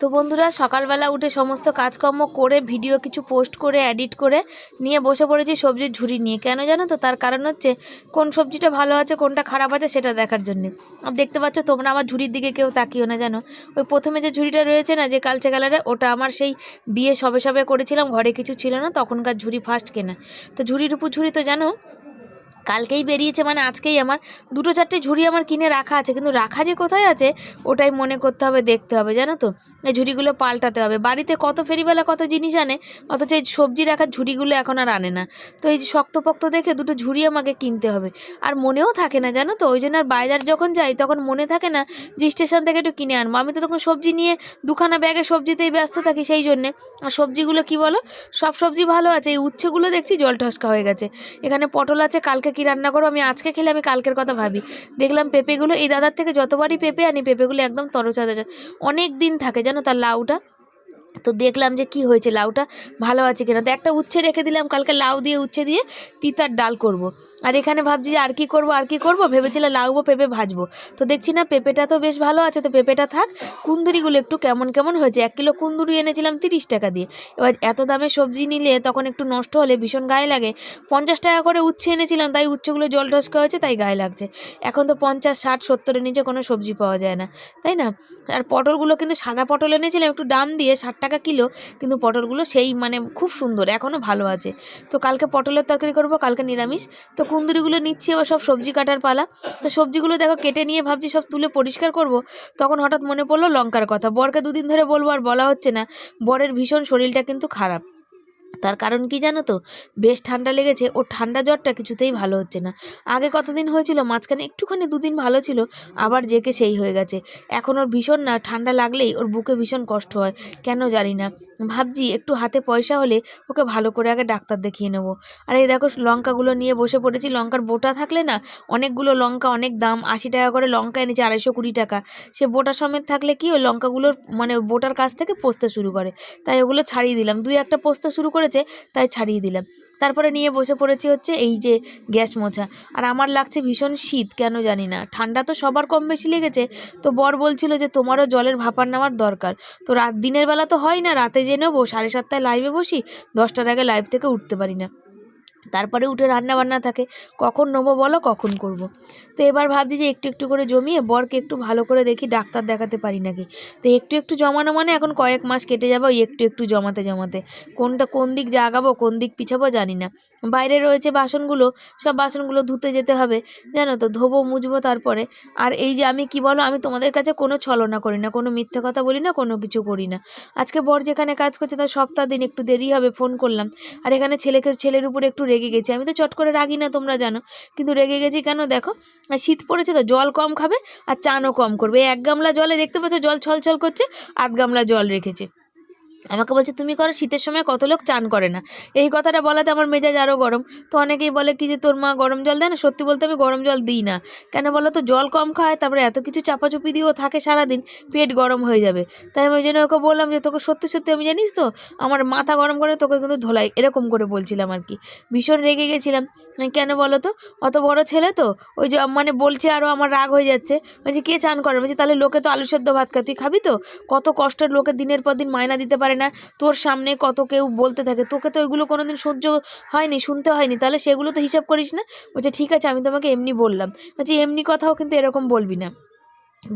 তো বন্ধুরা, সকালবেলা উঠে সমস্ত কাজকর্ম করে ভিডিও কিছু পোস্ট করে এডিট করে নিয়ে বসে পড়েছি সবজির ঝুড়ি নিয়ে। কেন জানো তো? তার কারণ হচ্ছে, কোন সবজিটা ভালো আছে, কোনটা খারাপ আছে সেটা দেখার জন্যে। আর দেখতে পাচ্ছ, তোমরা আমার ঝুড়ির দিকে কেউ তাকিও না, জানো? ওই প্রথমে যে ঝুড়িটা রয়েছে না, যে কালচে কালারে, ওটা আমার সেই বিয়ে সবে সবে করেছিলাম, ঘরে কিছু ছিল না, তখনকার ঝুড়ি ফার্স্ট কেনা। তো ঝুড়ির উপর ঝুড়ি তো জানো কালকেই বেরিয়েছে মানে আজকেই আমার। দুটো চারটে ঝুড়ি আমার কিনে রাখা আছে, কিন্তু রাখা যে কোথায় আছে, ওটাই মনে করতে হবে, দেখতে হবে, জানো তো? এই ঝুড়িগুলো পাল্টাতে হবে। বাড়িতে কত ফেরিবেলা কত জিনিস আনে, অথচ এই সবজি রাখার ঝুড়িগুলো এখন আর আনে না। তো এই শক্তপোক্ত দেখে দুটো ঝুড়ি আমাকে কিনতে হবে। আর মনেও থাকে না, জানো তো? ওই জন্য আর বাজার যখন যাই, তখন মনে থাকে না যে স্টেশন থেকে একটু কিনে আনব। আমি তো তখন সবজি নিয়ে দুখানা ব্যাগে সবজিতেই ব্যস্ত থাকি সেই জন্যে। আর সবজিগুলো কি বলো? সব সবজি ভালো আছে। এই উচ্ছেগুলো দেখছি জল ঠসকা হয়ে গেছে। এখানে পটল আছে, কালকে কি রান্না করব? আমি আজকে খেলে আমি কালকের কথা ভাবি। দেখলাম পেঁপেগুলো, এই দাদার থেকে যতবারই পেঁপে আনি, পেঁপেগুলো একদম তরচা তরচা অনেক দিন থাকে জানো তার লাউটা? তো দেখলাম যে কি হয়েছে, লাউটা ভালো আছে কিনা? তো একটা উচ্ছে রেখে দিলাম, কালকে লাউ দিয়ে উচ্ছে দিয়ে তিতার ডাল করব। আর এখানে ভাবছি যে আর কি করব, আর কি করব? ভেবেছিলাম লাউবো পেঁপে ভাজবো। তো দেখছি না, পেঁপেটা তো বেশ ভালো আছে, তো পেঁপেটা থাক, কুন্দুরিগুলো একটু কেমন কেমন হয়েছে? এক কিলো কুন্দুরি এনেছিলাম তিরিশ টাকা দিয়ে। এবার এত দামে সবজি নিলে তখন একটু নষ্ট হলে ভীষণ গায়ে লাগে। পঞ্চাশ টাকা করে উচ্ছে এনেছিলাম, তাই উচ্ছেগুলো জল টসকা হয়েছে, তাই গায়ে লাগছে। এখন তো পঞ্চাশ, ষাট, সত্তরের নিচে কোনো সবজি পাওয়া যায় না, তাই না? আর পটলগুলো কিন্তু সাদা পটল এনেছিলাম, একটু দাম দিয়ে ষাট টাকা কিলো, কিন্তু পটলগুলো সেই মানে খুব সুন্দর এখনও ভালো আছে। তো কালকে পটলের তরকারি করব, কালকে নিরামিষ। তো কুন্দুরিগুলো নিচ্ছি আবার সব সবজি কাটার পালা। তো সবজিগুলো দেখো কেটে নিয়ে ভাবছি সব তুলে পরিষ্কার করব। তখন হঠাৎ মনে পড়ল লঙ্কার কথা। বরকে দুদিন ধরে বলব আর বলা হচ্ছে না। বরের ভীষণ শরীরটা কিন্তু খারাপ। তার কারণ কি জানো তো? বেশ ঠান্ডা লেগেছে, ওর ঠান্ডা জ্বরটা কিছুতেই ভালো হচ্ছে না। আগে কতদিন হয়েছিল? মাঝখানে একটুখানি দুদিন ভালো ছিল, আবার জেকে সেই হয়ে গেছে। এখন ওর ভীষণ না, ঠান্ডা লাগলেই ওর বুকে ভীষণ কষ্ট হয়, কেন জানি না। ভাবছি একটু হাতে পয়সা হলে ওকে ভালো করে আগে ডাক্তার দেখিয়ে নেব। আর এই দেখো লঙ্কাগুলো নিয়ে বসে পড়েছি, লঙ্কার বোটা থাকলে না, অনেকগুলো লঙ্কা, অনেক দাম, আশি টাকা করে লঙ্কা এনেছে, আড়াইশো কুড়ি টাকা। সে বোটা সমেত থাকলে কি ওই লঙ্কাগুলোর মানে বোটার কাছ থেকে পোস্তে শুরু করে। তাই ওগুলো ছাড়িয়ে দিলাম। দুই একটা পোস্তে শুরু করেছে, তাই ছাড়িয়ে দিলাম। তারপরে নিয়ে বসে পড়েছি হচ্ছে এই যে গ্যাস মোছা। আর আমার লাগছে ভীষণ শীত, কেন জানি না। ঠান্ডা তো সবার কম বেশি লেগেছে। তো বর বলছিল যে তোমারও জলের ভাপার নেওয়ার দরকার। তো রাত দিনের বেলা তো হয় না, রাতে যে নেব সাড়ে সাতটায় লাইভে বসি, দশটার আগে লাইভ থেকে উঠতে পারি না। তারপরে উঠে রান্না বান্না থাকে, কখন নেব বলো, কখন করব। তো এবার ভাবছি যে একটু একটু করে জমিয়ে বরকে একটু ভালো করে দেখি, ডাক্তার দেখাতে পারি নাকি। তো একটু একটু জমানো মানে এখন কয়েক মাস কেটে যাবে ওই একটু একটু জমাতে জমাতে। কোনটা কোন দিক জাগাবো, কোন দিক পিছাবো জানি না। বাইরে রয়েছে বাসনগুলো, সব বাসনগুলো ধুতে যেতে হবে, জানো তো, ধোবো, মুছবো তারপরে। আর এই যে আমি কি বলো, আমি তোমাদের কাছে কোনো ছলনা করি না, কোনো মিথ্যে কথা বলি না, কোনো কিছু করি না। আজকে বর যেখানে কাজ করছে তার সপ্তাহ দিন একটু দেরি হবে, ফোন করলাম। আর এখানে ছেলেকে, ছেলের উপর একটু রেগে গেছি। আমি তো চট করে রাগি না, তোমরা জানো। কিন্তু রেগে গেছি কেন দেখো? আর শীত পড়েছে তো, জল কম খাবে আর চানও কম করবে। এক গামলা জলে দেখতে পাচ্ছ জল ছলছল করছে, আধ গামলা জল রেখেছে। আমাকে বলছে, তুমি করো, শীতের সময় কত লোক চান করে না। এই কথাটা বলাতে আমার মেজাজ আরও গরম। তো অনেকেই বলে কি যে, তোর মা গরম জল দেয় না? সত্যি বলতে আমি গরম জল দিই না। কেন বলো তো, জল কম খায়, তারপরে এত কিছু চাপাচুপি দিয়েও থাকে সারাদিন, পেট গরম হয়ে যাবে। তাই আমি ওই জন্য ওকে বললাম যে, তোকে সত্যি সত্যি আমি জানিস তো, আমার মাথা গরম করে তোকে কিন্তু ধোলাই। এরকম করে বলছিলাম আর কি। ভীষণ রেগে গেছিলাম। কেন বলো তো, অত বড় ছেলে তো? ওই যে মানে বলছে আরও আমার রাগ হয়ে যাচ্ছে। বলছি, কে চান করে? বলছি, তাহলে লোকে তো আলু সেদ্ধ ভাত খায়, তুই খাবি তো? কত কষ্টের লোকে দিনের পর দিন মায়না দিতে পারে না। তোর সামনে কত কেউ বলতে থাকে। তোকে তো ওইগুলো কোনো দিন সহ্য হয়নি, শুনতে হয়নি। তাহলে সেগুলো তো হিসাব করিস না? বলছে, ঠিক আছে, আমি তোমাকে এমনি বললাম। বলছি, এমনি কথাও কিন্তু এরকম বলবি না।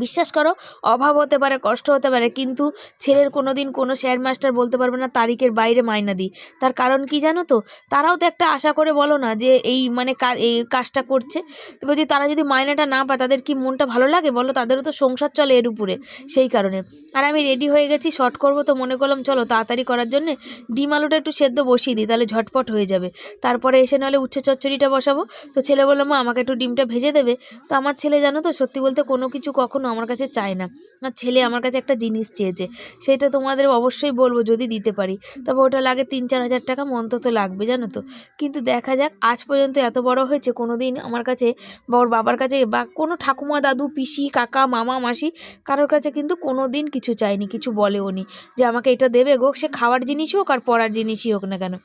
বিশ্বাস করো, অভাব হতে পারে, কষ্ট হতে পারে, কিন্তু ছেলের কোনো দিন কোনো শেয়ার মাস্টার বলতে পারবে না, তারিখের বাইরে মাইনা দিই তার কারণ কি জানো তো? তারাও তো একটা আশা করে বলো না যে এই মানে এই কাজটা করছে। বলছি তারা যদি মাইনাটা না পায়, তাদের কি মনটা ভালো লাগে? বলো, তাদেরও তো সংসার চলে এর উপরে, সেই কারণে। আর আমি রেডি হয়ে গেছি শর্ট করব তো মনে করলাম, চলো তাড়াতাড়ি করার জন্যে ডিম আলুটা একটু সেদ্ধ বসিয়ে দিই, তাহলে ঝটপট হয়ে যাবে। তারপরে এসে নাহলে উচ্ছে চচ্চড়িটা বসাবো। তো ছেলে বলল, মা, আমাকে একটু ডিমটা ভেজে দেবে। তো আমার ছেলে জানো তো, সত্যি বলতে কোনো কিছু কখনো আমার কাছে চায় না। আর ছেলে আমার কাছে একটা জিনিস চেয়েছে, সেটা তোমাদের অবশ্যই বলব যদি দিতে পারি। তবে ওটা লাগে তিন চার হাজার টাকা অন্তত লাগবে, জানো তো। কিন্তু দেখা যাক, আজ পর্যন্ত এত বড় হয়েছে কোনো দিন আমার কাছে বা ওর বাবার কাছে বা কোনো ঠাকুমা, দাদু, পিসি, কাকা, মামা, মাসি, কারোর কাছে কিন্তু কোনো দিন কিছু চায়নি, কিছু বলেও নি যে আমাকে এটা দেবে। গো, সে খাওয়ার জিনিসই হোক আর পড়ার জিনিসই হোক না কেন।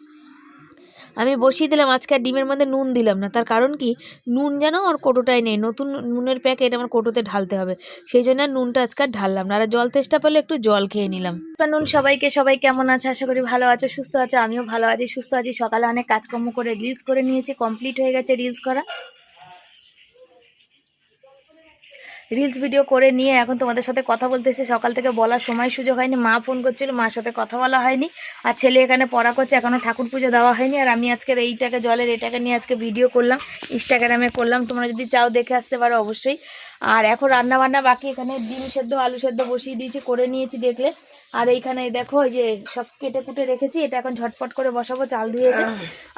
আমি বসিয়ে দিলাম, আজকে আর ডিমের মধ্যে নুন দিলাম না। তার কারণ কি? নুন যেন আমার কোটোটাই নেই। নতুন নুনের প্যাকেট আমার কোটোতে ঢালতে হবে। সেই জন্য আর নুনটা আজকে আর ঢাললাম না। আর জল তেষ্টা পেলে একটু জল খেয়ে নিলাম। নুন সবাইকে, সবাই কেমন আছে? আশা করি ভালো আছে, সুস্থ আছে, আমিও ভালো আছি, সুস্থ আছি। সকালে অনেক কাজকর্ম করে রিলস করে নিয়েছি কমপ্লিট হয়ে গেছে রিলস করা। রিলস ভিডিও করে নিয়ে এখন তোমাদের সাথে কথা বলতে এসে সকাল থেকে বলার সময় সুযোগ হয়নি, মা ফোন করছিল, মার সাথে কথা বলা হয়নি। আর ছেলে এখানে পড়া করছে এখনও ঠাকুর পুজো দেওয়া হয়নি। আর আমি আজকের এইটাকে, জলের এটাকে নিয়ে আজকে ভিডিও করলাম ইনস্টাগ্রামে করলাম। তোমরা যদি চাও দেখে আসতে পারো অবশ্যই। আর এখন রান্না বান্না বাকি, এখানে ডিম সেদ্ধ, আলু সেদ্ধ বসিয়ে দিয়েছি, করে নিয়েছি দেখলে। আর এইখানে দেখো যে সব কেটে কুটে রেখেছি, এটা এখন ঝটপট করে বসাবো, চাল ধুয়েছে।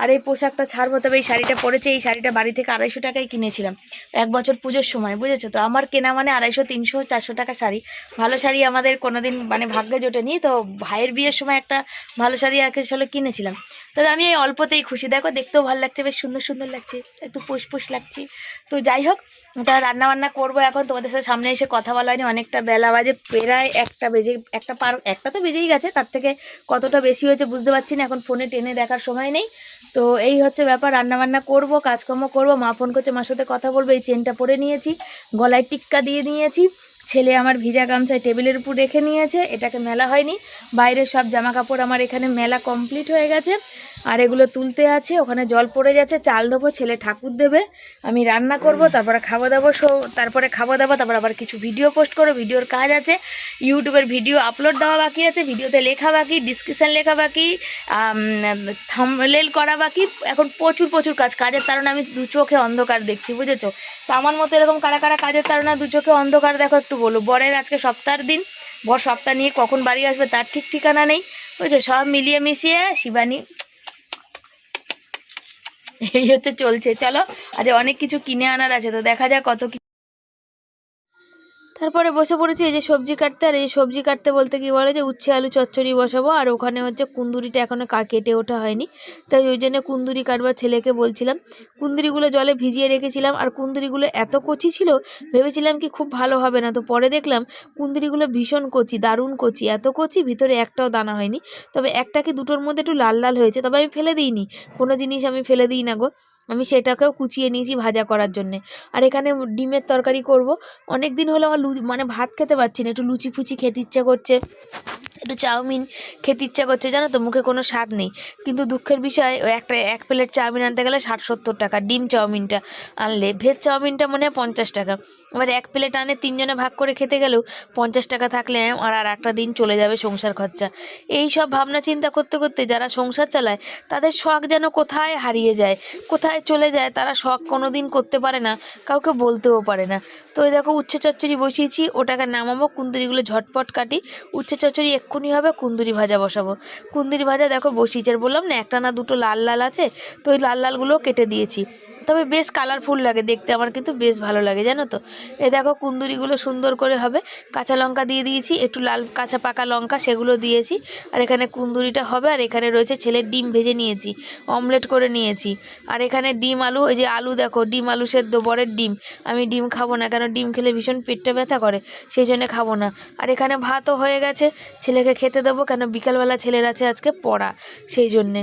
আর এই পোশাকটা ছাড়বো, তবে এই শাড়িটা পরেছে, এই শাড়িটা বাড়ি থেকে আড়াইশো টাকায় কিনেছিলাম, এক বছর পুজোর সময়, বুঝেছ তো? আমার কেনা মানে আড়াইশো, তিনশো, চারশো টাকা শাড়ি। ভালো শাড়ি আমাদের কোনোদিন মানে ভাগ্যে জোটেনি, তো ভাইয়ের বিয়ের সময় একটা ভালো শাড়ি আগে সালে কিনেছিলাম। তবে আমি এই অল্পতেই খুশি। দেখো, দেখতেও ভালো লাগছে, বেশ সুন্দর সুন্দর লাগছে, একটু পুষ লাগছে। তো যাই হোক তা রান্না বান্না করব এখন, তোমাদের সাথে সামনে এসে কথা বলা হয়নি, অনেকটা বেলা বাজে, প্রায় একটা বেজে, একটা পার একটা তো বেজেই গেছে, তার থেকে কতটা বেশি হয়েছে বুঝতে পারছি না, এখন ফোনে টেনে দেখার সময় নেই। তো এই হচ্ছে ব্যাপার, রান্নাবান্না করব, কাজকর্ম করব, মা ফোন করছে, মার সাথে কথা বলব, এই চেনটা পরে নিয়েছি, গলায় টিক্কা দিয়ে নিয়েছি, ছেলে আমার ভিজা গামছায় টেবিলের উপর রেখে নিয়েছে, এটাকে মেলা হয়নি বাইরের সব জামা কাপড় আমার এখানে মেলা কমপ্লিট হয়ে গেছে আর এগুলো তুলতে আছে, ওখানে জল পড়ে যাচ্ছে, চাল দেবো ছেলে ঠাকুর দেবে, আমি রান্না করব, তারপরে খাওয়া দাবো সো তারপরে খাওয়া দাওয়া, তারপর আবার কিছু ভিডিও পোস্ট করো ভিডিওর কাজ আছে, ইউটিউবের ভিডিও আপলোড দেওয়া বাকি আছে ভিডিওতে লেখা বাকি ডিসক্রিপশান লেখা বাকি থামলেল করা বাকি, এখন প্রচুর প্রচুর কাজ, কাজের কারণে আমি দু চোখে অন্ধকার দেখছি, বুঝেছ? তো আমার মতো এরকম কারা কারা কাজের কারণে দু চোখে অন্ধকার দেখো, একটু বলো, বরের আজকে সপ্তাহের দিন, বর সপ্তাহ নিয়ে কখন বাড়ি আসবে, তার ঠিক ঠিকানা নেই, বুঝছ? সব মিলিয়ে মিশিয়ে, শিবানী এই হচ্ছে চলছে। চলো, আজ অনেক কিছু কিনে আনার আছে, তো দেখা যাক কত কি তারপরে বসে পড়েছি, এই যে সবজি কাটতে, আর এই সবজি কাটতে বলতে কি বলে যে উচ্ছে আলু চচ্চড়ি বসাবো, আর ওখানে হচ্ছে কুন্দুরিটা এখনও কেটে ওঠা হয়নি। তাই ওই জন্য কুন্দুরি কাটবার ছেলেকে বলছিলাম, কুন্দুরিগুলো জলে ভিজিয়ে রেখেছিলাম, আর কুন্দুরিগুলো এত কচি ছিল, ভেবেছিলাম কি খুব ভালো হবে না, তো পরে দেখলাম কুন্দুরিগুলো ভীষণ কচি, দারুণ কচি, এত কচি ভিতরে একটাও দানা হয়নি। তবে একটা কি দুটোর মধ্যে একটু লাল লাল হয়েছে, তবে আমি ফেলে দিইনি, কোনো জিনিস আমি ফেলে দিই না গো। আমি সেটাকেও কুচিয়ে নিয়েছি ভাজা করার জন্যে। আর এখানে ডিমের তরকারি করব। অনেক দিন হলো আমার মানে ভাত খেতে পারছি না, একটু লুচি ফুচি খেতে ইচ্ছে করছে। একটু চাউমিন খেতে ইচ্ছা করছে, জানো তো, মুখে কোনো স্বাদ নেই। কিন্তু দুঃখের বিষয়, ওই একটা, এক প্লেট চাউমিন আনতে গেলে ষাট সত্তর টাকা, ডিম চাউমিনটা আনলে, ভেজ চাউমিনটা মনে হয় পঞ্চাশ টাকা। এবার এক প্লেট আনে তিনজনে ভাগ করে খেতে গেলেও পঞ্চাশ টাকা থাকলে আর আর একটা দিন চলে যাবে সংসার খরচা। এই সব ভাবনা চিন্তা করতে করতে যারা সংসার চালায়, তাদের শখ যেন কোথায় হারিয়ে যায়, কোথায় চলে যায়, তারা শখ কোনো দিন করতে পারে না, কাউকে বলতেও পারে না। তো ওই দেখো, উচ্ছে চচ্চড়ি বসিয়েছি, ওটাকে নামাবো কুন্দুরিগুলো ঝটপট কাটি, উচ্ছে চচ্চড়ি এক্ষুনি হবে কুন্দুরি ভাজা বসাবো। কুন্দুরি ভাজা দেখো বসিয়েছি, আর বললাম না একটা না দুটো লাল লাল আছে, তো ওই লাল লালগুলো কেটে দিয়েছি। তবে বেশ কালারফুল লাগে দেখতে, আমার কিন্তু বেশ ভালো লাগে, জানো তো? এ দেখো কুন্দুরিগুলো সুন্দর করে হবে। কাঁচা লঙ্কা দিয়ে দিয়েছি, একটু লাল কাঁচা পাকা লঙ্কা সেগুলো দিয়েছি, আর এখানে কুন্দুরিটা হবে, আর এখানে রয়েছে ছেলের ডিম ভেজে নিয়েছি অমলেট করে নিয়েছি। আর এখানে ডিম আলু, ওই যে আলু দেখো, ডিম আলু সেদ্ধ, বরের ডিম। আমি ডিম খাব না, কেন ডিম খেলে ভীষণ পেটটা ব্যথা করে, সেই জন্য খাব না। আর এখানে ভাতও হয়ে গেছে ছেলেকে খেতে দেবো কেন? বিকালবেলা ছেলের আছে আজকে পড়া, সেই জন্যে।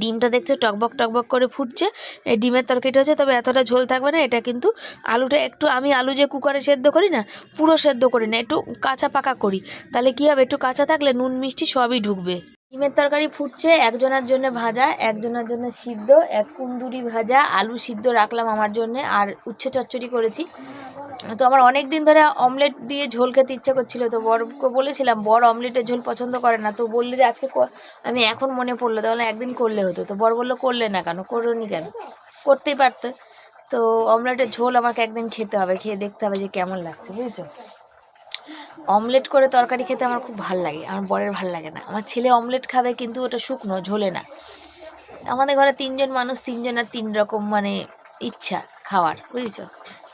ডিমটা দেখছ টকবক টকবক করে ফুটছে, এই ডিমের তরকারিটা হচ্ছে, তবে এতটা ঝোল থাকবে না, এটা কিন্তু আলুটা একটু, আমি আলু যে কুকারে সেদ্ধ করি না, পুরো সেদ্ধ করি না, একটু কাঁচা পাকা করি। তাহলে কী হবে, একটু কাঁচা থাকলে নুন, মিষ্টি সবই ঢুকবে। ডিমের তরকারি ফুটছে, একজনের জন্য ভাজা, একজনের জন্য সিদ্ধ, এক কুন্দুরি ভাজা, আলু সিদ্ধ রাখলাম আমার জন্য, আর উচ্ছে চচ্চড়ি করেছি। তো আমার অনেক দিন ধরে অমলেট দিয়ে ঝোল খেতে ইচ্ছে করছিল, তো বরকে বলেছিলাম, বর অমলেটের ঝোল পছন্দ করে না। তো বললে যে, আজকে আমি এখন মনে পড়ল, তাহলে একদিন করলে হতো। তো বর বলল, করলে না কেন? করোনি কেন? করতেই পারতো। তো অমলেটের ঝোল আমাকে একদিন খেতে হবে, খেয়ে দেখতে হবে যে কেমন লাগছে, বুঝেছ? অমলেট করে তরকারি খেতে আমার খুব ভালো লাগে, আমার বরের ভালো লাগে না। আমার ছেলে অমলেট খাবে কিন্তু ওটা শুকনো, ঝোলে না। আমাদের ঘরে তিনজন মানুষ, তিনজনের তিন রকম মানে ইচ্ছা খাওয়ার, বুঝেছ?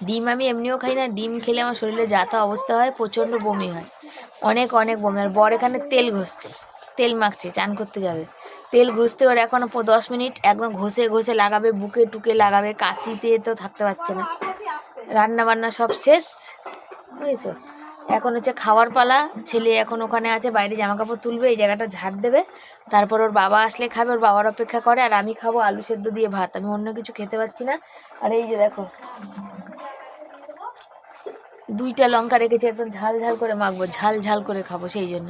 ডিম আমি এমনিও খাই না, ডিম খেলে আমার শরীরে যাতা অবস্থা হয়, প্রচণ্ড বমি হয়। অনেক অনেক বমি আর বর এখানে তেল ঘষছে, তেল মাখছে, চান করতে যাবে। তেল ঘষতে ওর এখন প- দশ মিনিট একদম ঘষে ঘষে লাগাবে, বুকে টুকে লাগাবে, কাশিতে তো থাকতে পারছে না। রান্না বান্না সব শেষ, বুঝেছ? এখন হচ্ছে খাওয়ার পালা, ছেলে এখন ওখানে আছে, বাইরে জামা কাপড় তুলবে, এই জায়গাটা ঝাড় দেবে। তারপর ওর বাবা আসলে খাবে, ওর বাবার অপেক্ষা করে, আর আমি খাব আলু সেদ্ধ দিয়ে ভাত। আমি অন্য কিছু খেতে পাচ্ছি না। আর এই যে দেখো দুইটা লঙ্কা রেখেছি একদম ঝাল ঝাল করে মাখবো ঝাল ঝাল করে খাব সেই জন্য।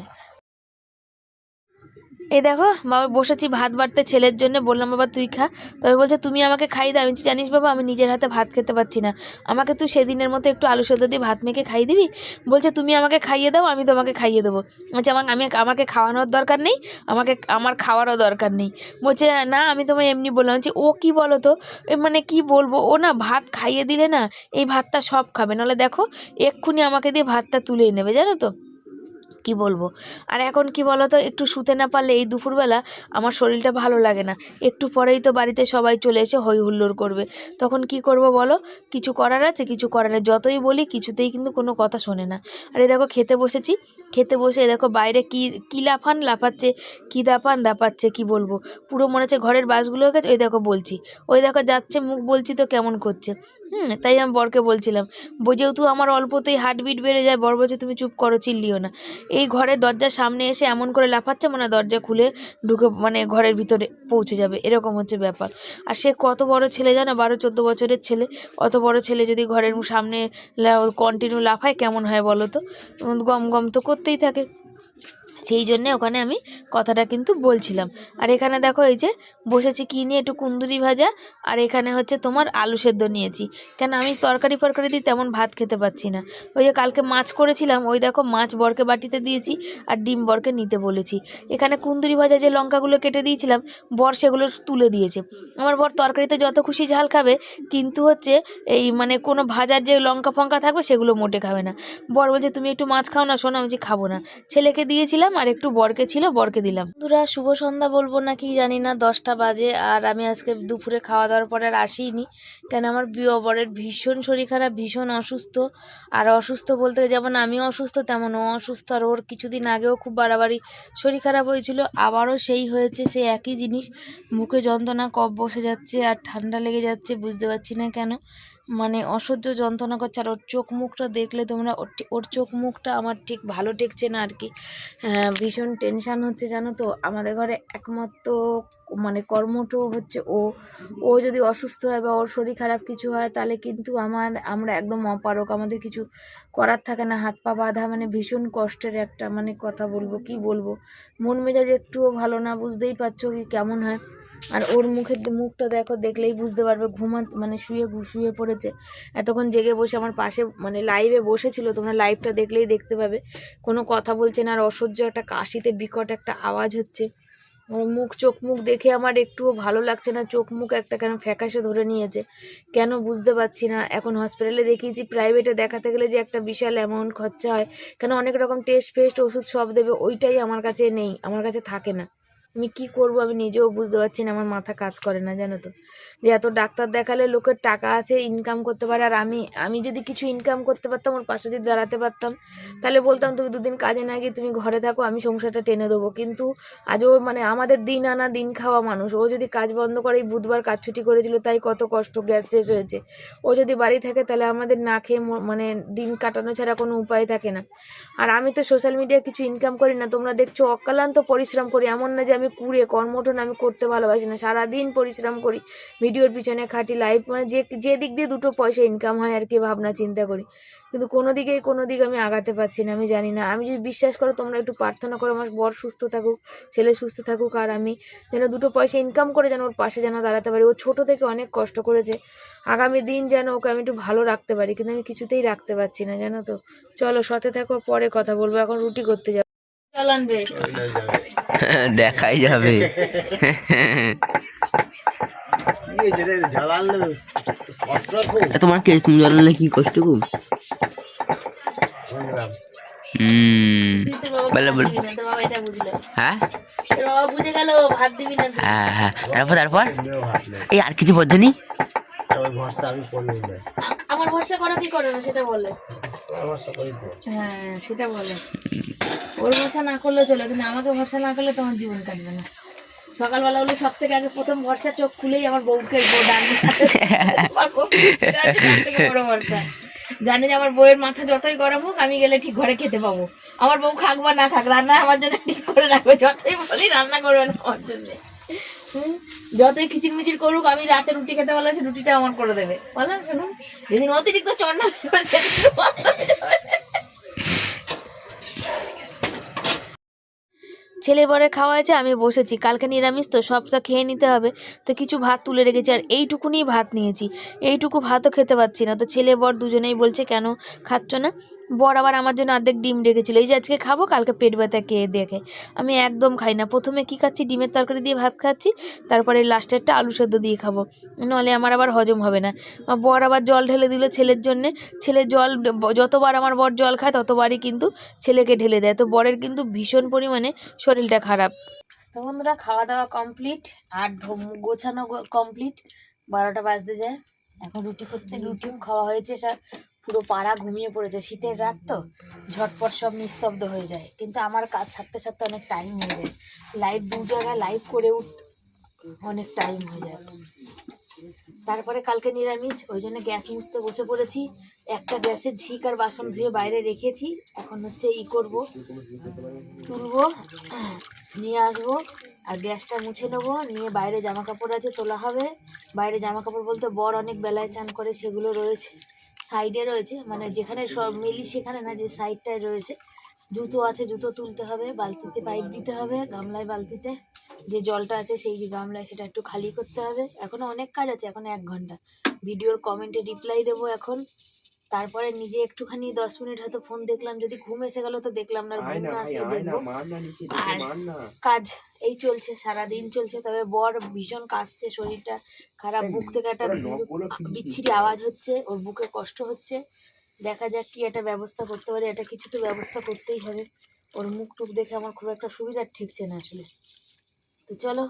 এই দেখো, বাবা বসেছি, ভাত বাড়তে ছেলের জন্য। বললাম, বাবা, তুই খা। তবে বলছে, তুমি আমাকে খাই দাও। আমি জানিস বাবা, আমি নিজের হাতে ভাত খেতে পারছি না। আমাকে তুই সেদিনের মতো একটু আলু সেদ্ধ দিয়ে ভাত মেখে খাই দিবি? বলছে, তুমি আমাকে খাইয়ে দাও, আমি তোমাকে খাইয়ে দেবো। বলছে আমাকে আমি আমাকে খাওয়ানোর দরকার নেই, আমাকে, আমার খাওয়ারও দরকার নেই। বলছে, না, আমি তোমায় এমনি বললাম। যে ও কি বলো তো মানে কি বলব? ও না ভাত খাইয়ে দিলে না, এই ভাতটা সব খাবে। নাহলে দেখো, এক্ষুনি আমাকে দিয়ে ভাতটা তুলে নেবে জানো তো? কি বলব? আর এখন কি বলো তো একটু শুতে না পারলে এই দুপুরবেলা আমার শরীরটা ভালো লাগে না। একটু পরেই তো বাড়িতে সবাই চলে এসে হই হুল্লোড় করবে। তখন কি করব বলো? কিছু করার আছে, কিছু করার নেই। যতই বলি, কিছুতেই কিন্তু কোনো কথা শোনে না। আর এই দেখো, খেতে বসেছি। খেতে বসে এই দেখো, বাইরে কি কি লাফান লাফাচ্ছে, কি দাপান দাপাচ্ছে কি বলব? পুরো মনে হচ্ছে ঘরের বাসগুলো গেছে। ওই দেখো, বলছি। ওই দেখো, যাচ্ছে মুখ, বলছি তো কেমন করছে। হুম, তাই আমি বরকে বলছিলাম যেহেতু আমার অল্পতেই হার্টবিট বেড়ে যায়। বর বলছে, তুমি চুপ করো, চিল্লিও না। এই ঘরের দরজার সামনে এসে এমন করে লাফাচ্ছে মানে দরজা খুলে ঢুকে মানে ঘরের ভিতরে পৌঁছে যাবে। এরকম হচ্ছে ব্যাপার। আর সে কত বড় ছেলে জানো? বারো, চোদ্দ বছরের ছেলে। অত বড় ছেলে যদি ঘরের সামনে কন্টিনিউ লাফায় কেমন হয় বলো তো? গম গম তো করতেই থাকে। সেই জন্যে ওখানে আমি কথাটা কিন্তু বলছিলাম। আর এখানে দেখো এই যে বসেছি কি নিয়ে? একটু কুন্দুরি ভাজা আর এখানে হচ্ছে তোমার আলু সেদ্ধ নিয়েছি। কেন আমি তরকারি ফরকারি দিয়ে তেমন ভাত খেতে পাচ্ছি না। ওই যে কালকে মাছ করেছিলাম, ওই দেখো মাছ বরকে বাটিতে দিয়েছি আর ডিম বরকে নিতে বলেছি। এখানে কুন্দুরি ভাজা যে লঙ্কাগুলো কেটে দিয়েছিলাম, বর সেগুলো তুলে দিয়েছে। আমার বর তরকারিতে যত খুশি ঝাল খাবে, কিন্তু হচ্ছে এই মানে কোনো ভাজার যে লঙ্কা ফঙ্কা থাকবে সেগুলো মোটে খাবে না। বর বলছে, তুমি একটু মাছ খাও না, শোনো, আমি খাব না। ছেলেকে দিয়েছিলাম আর একটু বরকে ছিল, বরকে দিলাম। বন্ধুরা, শুভ সন্ধ্যা বলব না কি জানি না, দশটা বাজে আর আমি আজকে দুপুরে খাওয়া দাওয়ার পরে আর আসিনি। কেন আমার বিয়ে বরের ভীষণ শরীর খারাপ, ভীষণ অসুস্থ। আর অসুস্থ বলতে যেমন আমিও অসুস্থ, তেমন অসুস্থ। আর ওর কিছুদিন আগেও খুব বাড়াবাড়ি শরীর খারাপ হয়েছিল, আবারও সেই হয়েছে সেই একই জিনিস। মুখে যন্ত্রণা কফ বসে যাচ্ছে আর ঠান্ডা লেগে যাচ্ছে, বুঝতে পারছি না কেন। মানে অসহ্য যন্ত্রণা করছে আর ওর চোখ মুখটা দেখলে তোমরা ওর চোখ মুখটা আমার ঠিক ভালো ঠেকছে না আর কি। হ্যাঁ, ভীষণ টেনশান হচ্ছে জানো তো। আমাদের ঘরে একমাত্র মানে কর্মটো হচ্ছে ও। ও যদি অসুস্থ হয় বা ওর শরীর খারাপ কিছু হয় তাহলে কিন্তু আমার আমরা একদম অপারক আমাদের কিছু করার থাকে না। হাত পা বাঁধা মানে ভীষণ কষ্টের একটা মানে কথা বলব কি বলব? মন মেজাজ একটুও ভালো না বুঝতেই পারছ কি কেমন হয়। আর ওর মুখের মুখটা দেখো, দেখলেই বুঝতে পারবে ঘুমা মানে শুয়ে শুয়ে পড়েছে। এতক্ষণ জেগে বসে আমার পাশে মানে লাইভে বসেছিল, তোমরা লাইভটা দেখলেই দেখতে পাবে। কোনো কথা বলছে না, আর অসহ্য একটা কাশিতে বিকট একটা আওয়াজ হচ্ছে। ওর মুখ, চোখ মুখ দেখে আমার একটুও ভালো লাগছে না, চোখ মুখ একটা কেন ফ্যাকাশে ধরে নিয়েছে। কেন বুঝতে পারছি না, এখন হসপিটালে দেখিয়েছি প্রাইভেটে দেখাতে গেলে যে একটা বিশাল অ্যামাউন্ট খরচা হয়। কেন অনেক রকম টেস্ট ফেস্ট ওষুধ সব দেবে, ওইটাই আমার কাছে নেই, আমার কাছে থাকে না। আমি কি করব? আমি নিজেও বুঝতে পারছি না, আমার মাথা কাজ করে না, জানো তো। যে এত ডাক্তার দেখালে লোকের টাকা আছে ইনকাম করতে পারে, আর আমি আমি যদি কিছু ইনকাম করতে পারতাম, ওর পাশে যদি দাঁড়াতে পারতাম, তাহলে বলতাম, তুমি দুদিন কাজে না গিয়ে তুমি ঘরে থাকো, আমি সংসারটা টেনে দেবো। কিন্তু আজও মানে আমাদের দিন আনা, দিন খাওয়া মানুষ, ও যদি কাজ বন্ধ করে, এই বুধবার কাজ ছুটি করেছিল, তাই কত কষ্ট, গ্যাস শেষ হয়েছে। ও যদি বাড়ি থাকে, তাহলে আমাদের না খেয়ে মানে দিন কাটানো ছাড়া কোনো উপায় থাকে না। আর আমি তো সোশ্যাল মিডিয়ায় কিছু ইনকাম করি না, তোমরা দেখছ, অক্লান্ত পরিশ্রম করি, এমন না যে আমি কুড়ে, কর্মঠন আমি করতে ভালোবাসি না। সারাদিন পরিশ্রম করি, ভিডিওর পিছনে খাটি লাইভ মানে যে যে দিক দিয়ে দুটো পয়সা ইনকাম হয় আর কি ভাবনা, চিন্তা করি। কিন্তু কোনো দিকেই কোনো দিক আমি আগাতে পারছি না, আমি জানি না। আমি যদি বিশ্বাস করো, তোমরা একটু প্রার্থনা করো, আমার বর সুস্থ থাকুক, ছেলে সুস্থ থাকুক, আর আমি যেন দুটো পয়সা ইনকাম করে যেন ওর পাশে যেন দাঁড়াতে পারি। ও ছোট থেকে অনেক কষ্ট করেছে। আগামী দিন যেন ওকে আমি একটু ভালো রাখতে পারি, কিন্তু আমি কিছুতেই রাখতে পারছি না, জানো তো। চলো সাথে থাকো, পরে কথা বলব। এখন রুটি করতে যাব। দেখাই যাবে। কি হয়েছে রে জ্বালালো তোমার কি কষ্ট খুব হ্যাঁ। হ্যাঁ হ্যাঁ। তারপর তারপর? এই আর কিছু ওই ভরসা আমি আমার ভরসা করো কি করো না সেটা বলো। হ্যাঁ সেটা বলো। ওর ভরসা না করলেও চলে কিন্তু আমাকে ভরসা না করলে তোমার জীবন কাটবে না। সকালবেলা হলে সব থেকে আগে প্রথম ভরসা চোখ খুলেই আমার বউকে বড় ভরসা। জানে যে আমার বউয়ের মাথা যতই গরম হোক আমি গেলে ঠিক ঘরে খেতে পাবো। আমার বউ খাক বা না খাক রান্না আমার জন্য ঠিক করে রাখবে যতই বলি রান্না করবে না আমার জন্য। যতই খিচির মিচির করুক, আমি রাতে রুটি খেতে সে রুটিটা আমার করে দেবে। বলো শুনুন। যেদিন অতিরিক্ত চন্ডা ছেলে বরের খাওয়া হয়েছে, আমি বসেছি। কালকে নিরামিষ, তো সবটা খেয়ে নিতে হবে। তো কিছু ভাত তুলে রেখেছি, আর এইটুকুনি ভাত নিয়েছি। এইটুকু ভাতও খেতে পাচ্ছি না। তো ছেলে বর দুজনেই বলছে, কেন খাচ্ছ না? বর আবার আমার জন্য অর্ধেক ডিম রেখেছিল। এই যে আজকে খাব, কালকে পেট ব্যথা খেয়ে দেখে? আমি একদম খাই না। প্রথমে কি খাচ্ছি? ডিমের তরকারি দিয়ে ভাত খাচ্ছি, তারপরে লাস্টেরটা আলু সেদ্ধ দিয়ে খাব। নাহলে আমার আবার হজম হবে না। বর আবার জল ঢেলে দিল ছেলের জন্যে। ছেলে জল, যতবার আমার বর জল খায়, ততবারই কিন্তু ছেলেকে ঢেলে দেয়। তো বরের কিন্তু ভীষণ পরিমাণে শরীরটা খারাপ। তো বন্ধুরা খাওয়া দাওয়া কমপ্লিট আর গোছানো কমপ্লিট বারোটা বাজতে যায়। এখন রুটি করতে রুটি খাওয়া হয়েছে সব পুরো পাড়া ঘুমিয়ে পড়েছে। শীতের রাত তো, ঝটপট সব নিস্তব্ধ হয়ে যায়। কিন্তু আমার কাজ ছাড়তে ছাড়তে অনেক টাইম হয়ে যায়। লাইভ দু জায়গায় লাইভ করে উঠ অনেক টাইম হয়ে যায়। তারপরে কালকে নিরামিষ, ওই জন্য গ্যাস মুছতে বসে পড়েছি। একটা গ্যাসের ঝিক আর বাসন ধুয়ে বাইরে রেখেছি। এখন হচ্ছে ই করব, তুলবো, নিয়ে আসব, আর গ্যাসটা মুছে নেব। নিয়ে বাইরে জামা কাপড় আছে, তোলা হবে। বাইরে জামা কাপড় বলতে বর অনেক বেলায় চান করে, সেগুলো রয়েছে। সাইডে রয়েছে মানে যেখানে সব মিলি সেখানে না, যে সাইডটায় রয়েছে। জুতো আছে, জুতো তুলতে হবে, বালতিতে পাইপ দিতে হবে, গামলায় বালতিতে। যে জলটা আছে সেই গামলায় সেটা একটু খালি করতে হবে। এখনও অনেক কাজ আছে এখন এক ঘণ্টা। ভিডিওর কমেন্টে রিপ্লাই দেবো এখন। তারপরে নিজে একটুখানি দশ মিনিট হয়তো ফোন দেখলাম যদি ঘুম এসে গেল তো দেখলাম না আর ঘুম না আসলে দেখব। আর কাজ এই চলছে সারা দিন চলছে তবে বর ভীষণ কাশছে শরীরটা খারাপ বুক থেকে একটা বিচ্ছিরি আওয়াজ হচ্ছে ওর বুকে কষ্ট হচ্ছে। দেখা যাক কি একটা ব্যবস্থা করতে পারি এটা কিছু তো ব্যবস্থা করতেই হবে। ওর মুখ টুক দেখে আমার খুব একটা সুবিধা ঠিকছে না আসলে। তো চলো,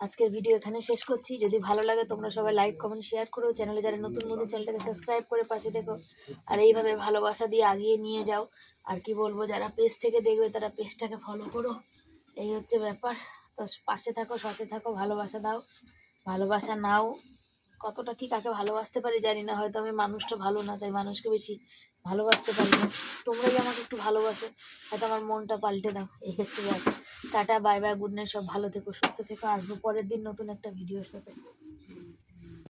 আজকের ভিডিও এখানে শেষ করছি। যদি ভালো লাগে, তোমরা সবাই লাইক কমেন্ট শেয়ার করো। চ্যানেলে যারা নতুন নতুন, চ্যানেলটাকে সাবস্ক্রাইব করে পাশে দেখো আর এইভাবে ভালোবাসা দিয়ে আগিয়ে নিয়ে যাও। আর কি বলব, যারা পেজ থেকে দেখবে, তারা পেজটাকে ফলো করো। এই হচ্ছে ব্যাপার। তো পাশে থাকো, সাথে থাকো, ভালোবাসা দাও। ভালোবাসা নাও। কতটা কি কাকে ভালোবাসতে পারি জানি না। হয়তো আমি মানুষটা ভালো না, তাই মানুষকে বেশি ভালোবাসতে পারি না। তোমরাই আমাকে একটু ভালোবাসো। হয়তো আমার মনটা পাল্টে দাও। এই হচ্ছে ব্যাপার। Tata, bye bye, good night, সব ভালো থেকো, সুস্থ থেকো, আসব পরের দিন নতুন একটা ভিডিওর সাথে।